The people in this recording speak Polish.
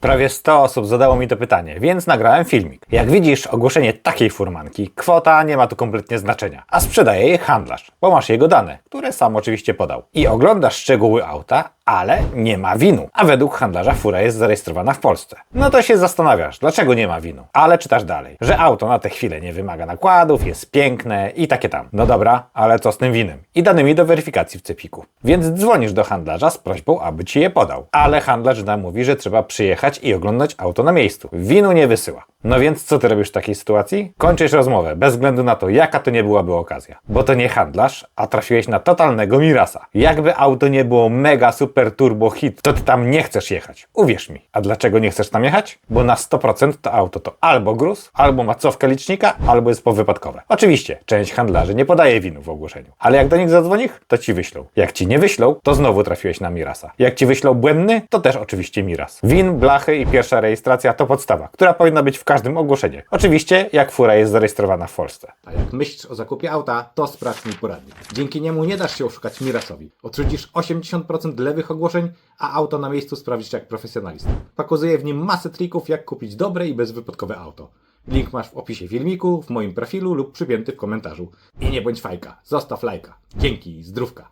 Prawie 100 osób zadało mi to pytanie, więc nagrałem filmik. Jak widzisz, ogłoszenie takiej furmanki, kwota nie ma tu kompletnie znaczenia, a sprzedaje je handlarz, bo masz jego dane, które sam oczywiście podał. I oglądasz szczegóły auta, ale nie ma winu. A według handlarza fura jest zarejestrowana w Polsce. No to się zastanawiasz, dlaczego nie ma winu. Ale czytasz dalej, że auto na tę chwilę nie wymaga nakładów, jest piękne i takie tam. No dobra, ale co z tym winem? I danymi do weryfikacji w cepiku. Więc dzwonisz do handlarza z prośbą, aby ci je podał. Ale handlarz nam mówi, że trzeba przyjechać i oglądać auto na miejscu. Winu nie wysyła. No więc co ty robisz w takiej sytuacji? Kończysz rozmowę, bez względu na to, jaka to nie byłaby okazja. Bo to nie handlarz, a trafiłeś na totalnego Mirasa. Jakby auto nie było mega super turbo hit, to ty tam nie chcesz jechać. Uwierz mi. A dlaczego nie chcesz tam jechać? Bo na 100% to auto to albo gruz, albo ma licznika, albo jest powypadkowe. Oczywiście, część handlarzy nie podaje winu w ogłoszeniu. Ale jak do nich zadzwonisz, to ci wyślą. Jak ci nie wyślą, to znowu trafiłeś na Mirasa. Jak ci wyślą błędny, to też oczywiście Miras. Win, blachy i pierwsza rejestracja to podstawa, która powinna być w każdym ogłoszeniu. Oczywiście, jak fura jest zarejestrowana w Polsce. A jak myślisz o zakupie auta, to sprawdź mój poradnik. Dzięki niemu nie dasz się oszukać Mirasowi. Odrzucisz 80% lewych ogłoszeń, a auto na miejscu sprawdzisz jak profesjonalista. Pokazuję w nim masę trików, jak kupić dobre i bezwypadkowe auto. Link masz w opisie filmiku, w moim profilu lub przypięty w komentarzu. I nie bądź fajka, zostaw lajka. Dzięki, zdrówka.